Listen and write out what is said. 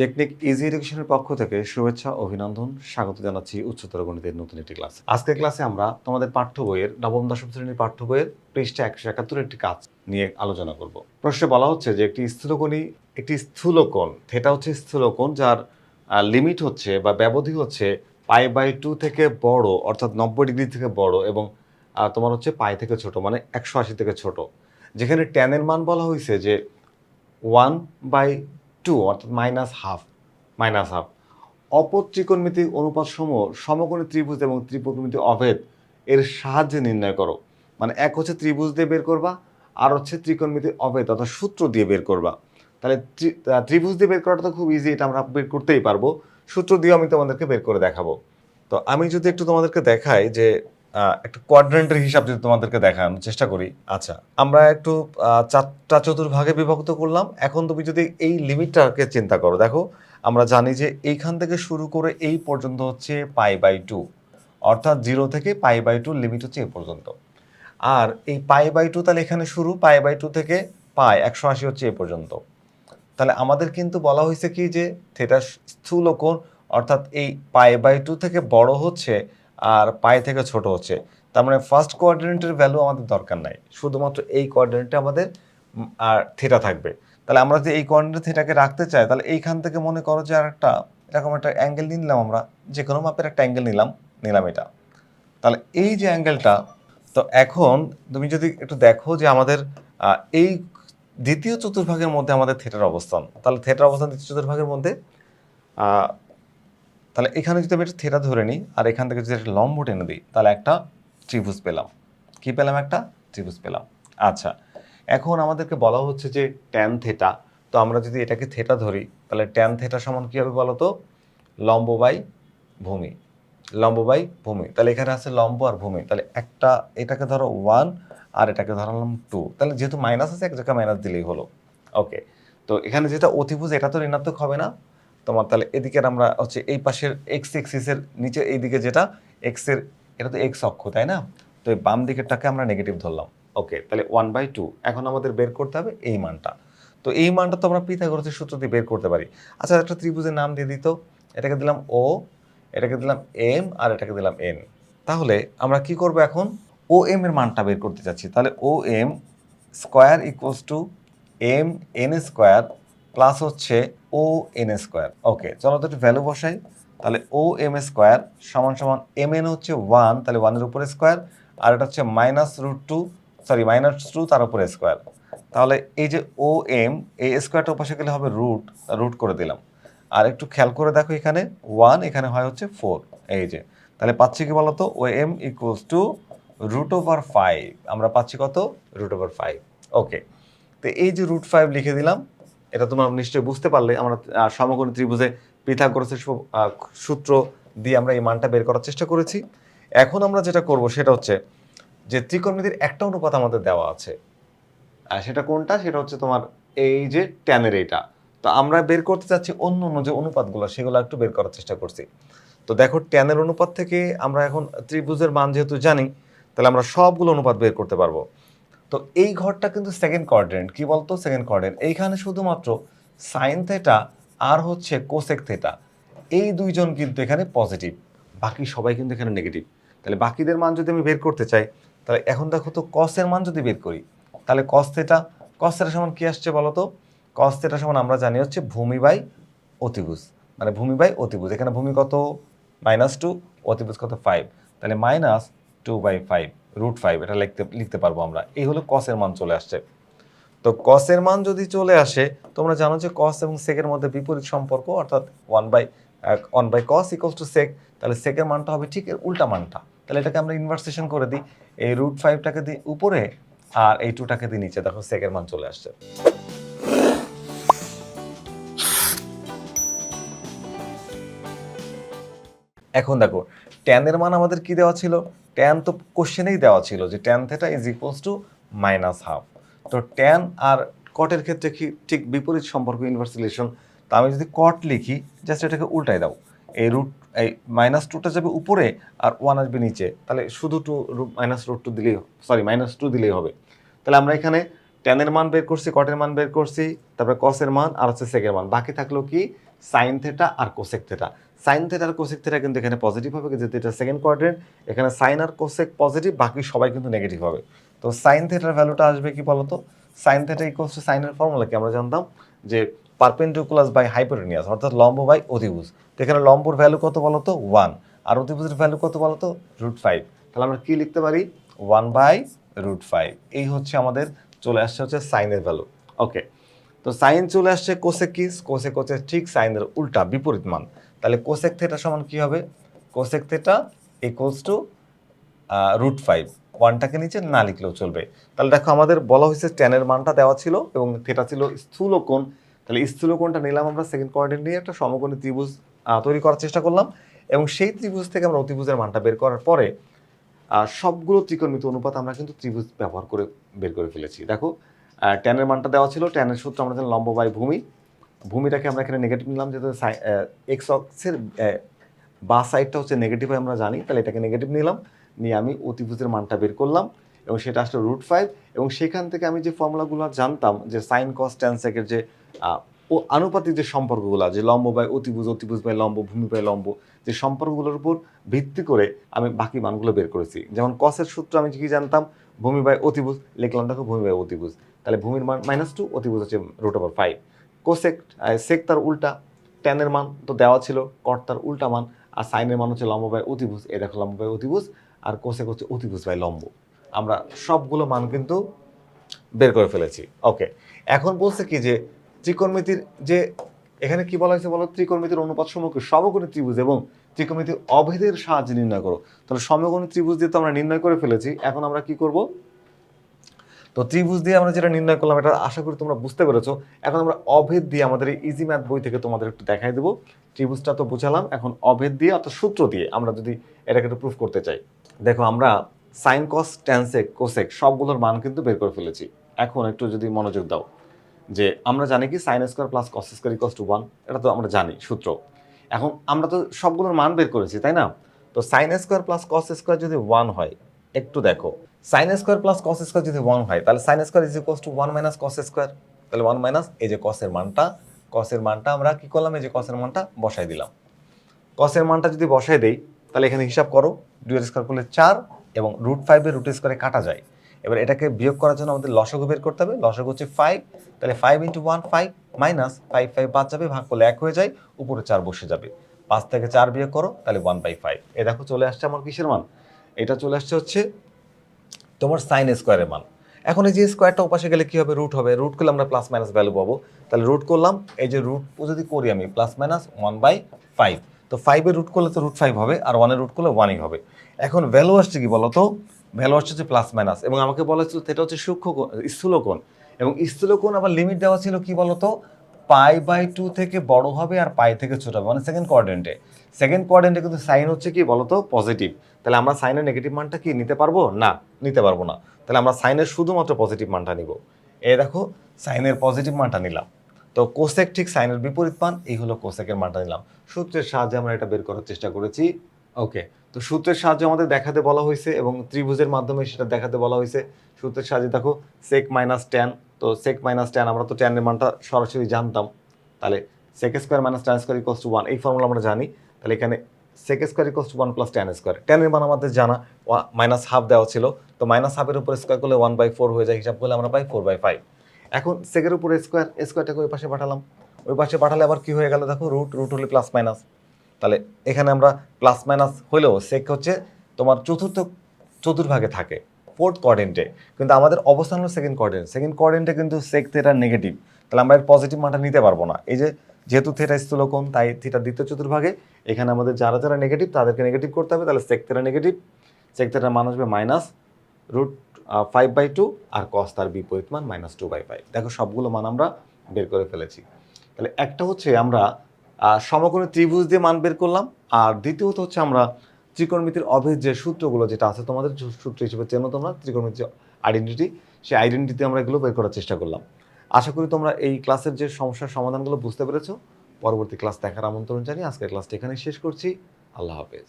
Technique easy এডুকেশনের পক্ষ থেকে শুভেচ্ছা, অভিনন্দন। স্বাগত জানাচ্ছি উচ্চতর গণিতের নতুন একটি ক্লাস। আজকের ক্লাসে আমরা তোমাদের পাঠ্য বইয়ের নবম, দশম শ্রেণির পাঠ্য বইয়ের পৃষ্ঠা একশো একাত্তর একটি কাজ নিয়ে আলোচনা করব। প্রশ্নে বলা হচ্ছে যে একটি স্থূলকোণী, একটি স্থূলকোণ সেটা হচ্ছে স্থূলকোণ যার লিমিট হচ্ছে বা ব্যবধি হচ্ছে পাই বাই টু থেকে বড়, অর্থাৎ নব্বই ডিগ্রি থেকে বড় এবং তোমার হচ্ছে পাই থেকে ছোট মানে একশো আশি থেকে ছোট। যেখানে ট্যানের মান বলা হয়েছে যে ওয়ান বাই টু অর্থাৎ মাইনাস হাফ মাইনাস হাফ অপর ত্রিকোণমিতিক অনুপাত সমূহ সমকোণী ত্রিভুজ এবং ত্রিকোণমিতি অভেদ এর সাহায্যে নির্ণয় করো। মানে এক হচ্ছে ত্রিভুজ দিয়ে বের করবা, আর হচ্ছে ত্রিকোণমিতি অভেদ অর্থাৎ সূত্র দিয়ে বের করবা। তাহলে ত্রিভুজ দিয়ে বের করাটা তো খুব ইজি এটা আমরা বের করতেই পারব। সূত্র দিয়ে আমি তোমাদেরকে বের করে দেখাবো। তো আমি যদি একটু তোমাদেরকে দেখাই যে একটা কোয়াড্রেন্টের হিসাব যদি তোমাদেরকে দেখানোর চেষ্টা করি আচ্ছা আমরা একটু চারটা চতুর্ভাগে বিভক্ত করলাম। এখন তুমি যদি এই লিমিটটাকে চিন্তা করো, দেখো, আমরা জানি যে এইখান থেকে শুরু করে এই পর্যন্ত হচ্ছে পাই বাই টু, অর্থাৎ জিরো থেকে পাই বাই টু লিমিট হচ্ছে এই পর্যন্ত। আর এই পাই বাই টু তাহলে এখানে শুরু, পাই বাই টু থেকে পাই, একশো আশি হচ্ছে এ পর্যন্ত। তাহলে আমাদের কিন্তু বলা হয়েছে কি যে থেটা স্থূল কোণ, অর্থাৎ এই পাই বাই টু থেকে বড় হচ্ছে আর পায়ে থেকে ছোট হচ্ছে। তার মানে ফার্স্ট কোয়াড্রেন্টের ভ্যালু আমাদের দরকার নাই। শুধুমাত্র এই কোয়াড্রেন্টে আমাদের আর থেটা থাকবে। তাহলে আমরা যদি এই কোয়াড্রেন্টে থেটাকে রাখতে চাই, তাহলে এইখান থেকে মনে করো যে আর একটা এরকম একটা অ্যাঙ্গেল নিলাম আমরা। যে কোনো মাপের একটা অ্যাঙ্গেল নিলাম নিলাম এটা। তাহলে এই যে অ্যাঙ্গেলটা তো এখন তুমি যদি একটু দেখো যে আমাদের এই দ্বিতীয় চতুর্ভাগের মধ্যে আমাদের থেটার অবস্থান। তাহলে থেটার অবস্থান দ্বিতীয় চতুর্ভাগের মধ্যে তাহলে এখানে যদি আমি একটা থেটা ধরে নিই, আর এখান থেকে যদি একটা লম্ব টেনে দিই, তাহলে একটা ত্রিভুজ পেলাম। কি পেলাম একটা? ত্রিভুজ পেলাম। আচ্ছা এখন আমাদেরকে বলা হচ্ছে যে ট্যান থেটা তো আমরা যদি এটাকে থেটা ধরি, তাহলে ট্যান থেটা সমান কী হবে বলো তো লম্ব বাই ভূমি। লম্ব বাই ভূমি। তাহলে এখানে আছে লম্ব আর ভূমি। তাহলে একটা, এটাকে ধরো ওয়ান আর এটাকে ধরালাম টু তাহলে যেহেতু মাইনাস আছে, এক জায়গায় মাইনাস দিলেই হলো। ওকে তো এখানে যেটা অতিভুজ, এটা তো ঋণাত্মক হবে না। তোমার তাহলে এদিকের আমরা হচ্ছে এই পাশের এক্স এক্সিসের নিচে এইদিকে যেটা এক্সের এটা তো এক্স অক্ষ, তাই না? তো এই বাম দিকেরটাকে আমরা নেগেটিভ ধরলাম। ওকে তাহলে ওয়ান বাই টু এখন আমাদের বের করতে হবে এই মানটা। তো এই মানটা তো আমরা পিথাগোরাসের সূত্র দিয়ে বের করতে পারি। আচ্ছা একটা ত্রিভুজের নাম দিয়ে দিত এটাকে দিলাম ও এটাকে দিলাম এম আর এটাকে দিলাম এন তাহলে আমরা কি করব এখন? ও এম এর মানটা বের করতে চাচ্ছি। তাহলে O M square equals to M N square plus হচ্ছে ও এন স্কোয়ার। ওকে, চলো তো একটু ভ্যালু বসাই। তাহলে ও এম স্কোয়ার সমান সমান এম এন হচ্ছে ওয়ান তাহলে ওয়ানের উপরে স্কোয়ার। আর এটা হচ্ছে minus root two sorry minus two তার উপরে স্কোয়ার। তাহলে এই যে ও এম এই স্কোয়ারটা পাশে গেলে হবে রুট রুট করে দিলাম। আর একটু খেয়াল করে দেখো এখানে ওয়ান এখানে হয় হচ্ছে ফোর এই যে। তাহলে পাচ্ছি কি বলতো? O M equals to root over five আমরা পাচ্ছি কত? রুট ওভার ফাইভ ওকে তো এই যে রুট ফাইভ লিখে দিলাম এটা তোমরা নিশ্চয়ই বুঝতে পারলে। আমরা সমকোণী ত্রিভুজে পিথাগোরাসের সূত্র দিয়ে আমরা এই মানটা বের করার চেষ্টা করেছি। এখন আমরা যেটা করব সেটা হচ্ছে যে ত্রিকোণমিতির একটা অনুপাত আমাদের দেওয়া আছে। আর সেটা কোনটা? সেটা হচ্ছে তোমার এই যে ট্যানের এইটা। তো আমরা বের করতে চাচ্ছি অন্য অন্য যে অনুপাতগুলো, সেগুলো একটু বের করার চেষ্টা করছি। তো দেখো ট্যানের অনুপাত থেকে আমরা এখন ত্রিভুজের মান যেহেতু জানি, তাহলে আমরা সবগুলো অনুপাত বের করতে পারব। তো এই ঘরটা কিন্তু সেকেন্ড কোয়াড্রেন্ট কি বলতো? সেকেন্ড কোয়াড্রেন্ট এইখানে শুধুমাত্র সাইন থেটা আর হচ্ছে কোসেক থেটা এই দুইজন কিন্তু এখানে পজিটিভ বাকি সবাই কিন্তু এখানে নেগেটিভ তাহলে বাকিদের মান যদি আমি বের করতে চাই, তাহলে এখন দেখো তো কসের মান যদি বের করি, তাহলে কস থেটা কস থেটা সমান কি আসছে বলো তো কস থেটা সমান আমরা জানি হচ্ছে ভূমি বাই অতিভুজ। মানে ভূমি বাই অতিভুজ। এখানে ভূমি কত? মাইনাস টু অতিভুজ কত? ফাইভ তাহলে minus two by five root five, এটা লিখতে লিখতে পারব আমরা। এই হলো কসের মান চলে আসছে। তো কসের মান যদি চলে আসে, তোমরা জানো যে কস এবং সেকের মধ্যে বিপরীত সম্পর্ক, অর্থাৎ one by one by cos equals to sec তাহলে সেকের মানটা হবে ঠিক এর উল্টা মানটা। তাহলে এটাকে আমরা ইনভার্সেশন করে দিই। এই রুট ফাইভটাকে দিই উপরে আর এই টুটাকে দিই নিচে। দেখো সেকের মান চলে আসছে। এখন দেখো ট্যানের মান আমাদের কি দেওয়া ছিল? ট্যান তো কোশ্চেনেই দেওয়া ছিল যে tan theta is equals to minus half তো ট্যান আর কটের ক্ষেত্রে কি ঠিক বিপরীত সম্পর্ক ইনভার্স রিলেশন তো আমি যদি কট লিখি জাস্ট এটাকে উল্টাই দাও। এই রুট এই মাইনাস টুটা যাবে উপরে আর ওয়ান আসবে নিচে। তাহলে শুধু two root minus root two দিলেই সরি মাইনাস টু দিলেই হবে। তাহলে আমরা এখানে ট্যানের মান বের করছি কটের মান বের করছি, তারপরে কসের মান, আর হচ্ছে সেকের মান। বাকি থাকল কি সাইন থেটা আর কোসেক থেটা সাইন থেটা আর কোসেক থেটা কিন্তু এখানে পজিটিভ হবে যেহেতু এটা সেকেন্ড কোয়াড্রেন্ট এখানে সাইন আর কোসেক পজিটিভ বাকি সবাই কিন্তু নেগেটিভ হবে। তো সাইন থেটার ভ্যালুটা আসবে কি বলতো? সাইন থেটা ইকুয়ালস টু সাইনের ফর্মুলা কি আমরা জানতাম? যে পারপেন্ডিকুলাস বাই হাইপোটেনিয়াস অর্থাৎ লম্ব বাই অতিভুজ তো এখানে লম্বর ভ্যালু কত বলতো? ওয়ান আর অতিভুজের ভ্যালু কত বলতো? রুট ফাইভ তাহলে আমরা কি লিখতে পারি? ওয়ান বাই রুট ফাইভ এই হচ্ছে আমাদের চলে আসছে হচ্ছে সাইনের ভ্যালু ওকে তো সাইন চলে আসছে কোসেক কি? কোসেক হচ্ছে ঠিক সাইনের উল্টা বিপরীত মান। তাহলে কোসেক থেটা সমান কি হবে? Cosec theta equals to root five ওয়ানটাকে নিচে না লিখলেও চলবে। তাহলে দেখো আমাদের বলা হয়েছে টেনের মানটা দেওয়া ছিল এবং থেটা ছিল স্থূল কোণ। তাহলে স্থূল কোণটা নিলাম আমরা সেকেন্ড কোয়ার্ডিনেট নিয়ে একটা সমকোণী ত্রিভুজ তৈরি করার চেষ্টা করলাম। এবং সেই ত্রিভুজ থেকে আমরা অতিভুজের মানটা বের করার পরে সবগুলো ত্রিকোণমিতি অনুপাত আমরা কিন্তু ত্রিভুজ ব্যবহার করে বের করে ফেলেছি। দেখো ট্যানের মানটা দেওয়া ছিল। ট্যানের সূত্র আমরা লম্ব বাই ভূমি। ভূমিটাকে আমরা এখানে নেগেটিভ নিলাম, যেহেতু এক্স অক্সের বা সাইডটা হচ্ছে নেগেটিভ হয় আমরা জানি, তাহলে এটাকে নেগেটিভ নিলাম। নিয়ে আমি অতিভুজের মানটা বের করলাম এবং সেটা আসলে রুট ফাইভ এবং সেখান থেকে আমি যে ফর্মুলাগুলো জানতাম, যে সাইন কস ট্যানসেকের যে ও আনুপাতিক যে সম্পর্কগুলো যে লম্ব বাই অতিভুজ অতিভুজ বাই লম্ব, ভূমি বাই লম্ব, যে সম্পর্কগুলোর উপর ভিত্তি করে আমি বাকি মানগুলো বের করেছি। যেমন কসের সূত্র আমি কি জানতাম? ভূমি বাই অতিভুজ, লিখলাম দেখো ভূমি বাই অতিভুজ। তাহলে ভূমির মান মাইনাস টু অতিভুজ হচ্ছে root over five cosec sec তার উল্টা, ট্যানের মান তো দেওয়া ছিল, কট তার উল্টা মান, আর সাইনের মান হচ্ছে লম্ব বাই অতিভুজ এ দেখো লম্ব বাই অতিভুজ, আর কোসেক হচ্ছে অতিভুজ বাই লম্ব। আমরা সবগুলো মান কিন্তু বের করে ফেলেছি। ওকে, এখন বলছে কি যে ত্রিকোণমিতির যে, এখানে কি বলা হয়েছে বলো? ত্রিকোণমিতির অনুপাত সমূহকে সমকোণী ত্রিভুজ এবং ত্রিকোণমিতির অভেদের সাহায্যে নির্ণয় করো। তাহলে সমকোণী ত্রিভুজ দিয়ে তো আমরা নির্ণয় করে ফেলেছি, এখন আমরা কি করব? তো ত্রিভুজ দিয়ে আমরা যেটা নির্ণয় করলাম, এটা আশা করি তোমরা বুঝতে পেরেছ। এখন আমরা অভেদ দিয়ে আমাদের এই ইজি ম্যাথ বই থেকে তোমাদের একটু দেখাই দেবো। ত্রিভুজটা তো বুঝালাম, এখন অভেদ দিয়ে অর্থাৎ সূত্র দিয়ে আমরা যদি এটাকে একটু প্রুফ করতে চাই। দেখো, আমরা সাইন কস ট্যানসেক কোসেক সবগুলোর মান কিন্তু বের করে ফেলেছি। এখন একটু যদি মনোযোগ দাও, যে আমরা জানি কি sine square plus cos square equals to one এটা তো আমরা জানি, সূত্র। এখন আমরা তো সবগুলোর মান বের করেছি, তাই না? তো sine square plus cos square যদি ওয়ান হয়, একটু দেখো। Sine square plus cos square যদি ওয়ান হয়, তাহলে sine square is equals to one minus cos square তাহলে ওয়ান মাইনাস এই যে কসের মানটা কসের মানটা আমরা কি করলাম? এই যে কসের মানটা বসাই দিলাম। কসের মানটা যদি বসাই দেই, তাহলে এখানে হিসাব করো, দুই স্কোয়ার করলে চার এবং রুট ফাইভের রুট স্কোয়ারে কাটা যায়। এবার এটাকে বিয়োগ করার জন্য আমাদের লসগু বের করতে হবে। লসগু হচ্ছে ফাইভ তাহলে five into one five minus five five বাদ যাবে, ভাগ করলে এক হয়ে যায়, উপরে চার বসে যাবে। পাঁচ থেকে চার বিয়োগ করো, তাহলে ওয়ান বাই ফাইভ এ দেখো চলে আসছে আমার কিসের মান? এটা চলে আসছে হচ্ছে তোমার সাইন স্কোয়ারের মান। এখন এই যে স্কোয়ারটা ওপাশে গেলে কি হবে? রুট হবে। রুট করলে আমরা প্লাস মাইনাস ভ্যালু পাবো। তাহলে রুট করলাম এই যে রুট যদি করি আমি plus minus one by five তো ফাইভের রুট করলে তো রুট ফাইভ হবে আর ওয়ানের রুট করলে ওয়ানই হবে। এখন ভ্যালু আসছে কি বলতো? ভ্যালু আসছে হচ্ছে প্লাস মাইনাস এবং আমাকে বলা হয়েছিল সেটা হচ্ছে সূক্ষ্ম কোণ, স্থূলকোণ এবং স্থূলকোণ আবার লিমিট দেওয়া ছিল কি বলতো? পাই বাই টু থেকে বড় হবে আর পাই থেকে ছোট হবে মানে সেকেন্ড কোয়ার্ডেন্টে সেকেন্ড কোয়ার্ডেন্টে কিন্তু সাইন হচ্ছে কি বলতো? পজিটিভ তাহলে আমরা সাইনের নেগেটিভ মানটা কি নিতে পারব? না, নিতে পারব না। তাহলে আমরা সাইনের শুধুমাত্র পজিটিভ মানটা নিব। এই দেখো সাইনের পজিটিভ মানটা নিলাম। তো কোসেক ঠিক সাইনের বিপরীত মান, এই হলো কোসেকের মানটা নিলাম। সূত্রের সাহায্যে আমরা এটা বের করার চেষ্টা করেছি। ওকে তো সূত্রের সাহায্যে আমাদের দেখাতে বলা হয়েছে এবং ত্রিভুজের মাধ্যমে সেটা দেখাতে বলা হয়েছে। সূত্রের সাহায্যে দেখো সেক মাইনাস ট্যান তো সেক মাইনাস টেন আমরা তো ট্যানের মানটা সরাসরি জানতাম। তাহলে sec square minus tan square equals to one এই ফর্মুলা আমরা জানি। তাহলে এখানে sec square equals to one plus tan square ট্যানের মান আমাদের জানা মাইনাস হাফ দেওয়া ছিল। তো মাইনাস হাফের উপর স্কোয়ার করলে ওয়ান বাই ফোর হয়ে যায়, হিসাব করলে আমরা পাই ফোর বাই ফাইভ এখন সেকের উপরে স্কোয়ার স্কোয়ারটাকে ওই পাশে পাঠালাম। ওই পাশে পাঠালে আবার কি হয়ে গেল? দেখো রুট রুট হলে প্লাস মাইনাস তাহলে এখানে আমরা প্লাস মাইনাস হলেও সেক হচ্ছে তোমার চতুর্থ, চতুর্ভাগে থাকে। ফোর্থ কোয়ার্ডেন্টে কিন্তু আমাদের অবস্থান হলো সেকেন্ড কোয়ার্ডেন্ট সেকেন্ড কোয়ার্ডেন্টে কিন্তু সেক থেটা নেগেটিভ তাহলে আমরা এর পজিটিভ মানটা নিতে পারব না। এই যে যেহেতু থেটা স্থূলকোণ, তাই থিটা দ্বিতীয় চতুর্ভাগে, এখানে আমাদের যারা যারা নেগেটিভ তাদেরকে নেগেটিভ করতে হবে। তাহলে সেক থেটা নেগেটিভ সেক থেটার মান আসবে minus root five by two R cos তার বিপরীত মান মাইনাস টু বাই ফাইভ দেখো সবগুলো মান আমরা বের করে ফেলেছি। তাহলে একটা হচ্ছে আমরা সমকোণী ত্রিভুজ দিয়ে মান বের করলাম। আর দ্বিতীয়ত হচ্ছে আমরা ত্রিকোণমিতির অভেদ যে সূত্রগুলো যেটা আছে তোমাদের সূত্র হিসেবে চেনো তোমরা, ত্রিকোণমিতির আইডেন্টিটি সেই আইডেন্টিটি আমরা এগুলো বের করার চেষ্টা করলাম। আশা করি তোমরা এই ক্লাসের যে সমস্যার সমাধানগুলো বুঝতে পেরেছ। পরবর্তী ক্লাস দেখার আমন্ত্রণ জানিয়ে আজকের ক্লাসটা এখানে শেষ করছি। আল্লাহ হাফেজ।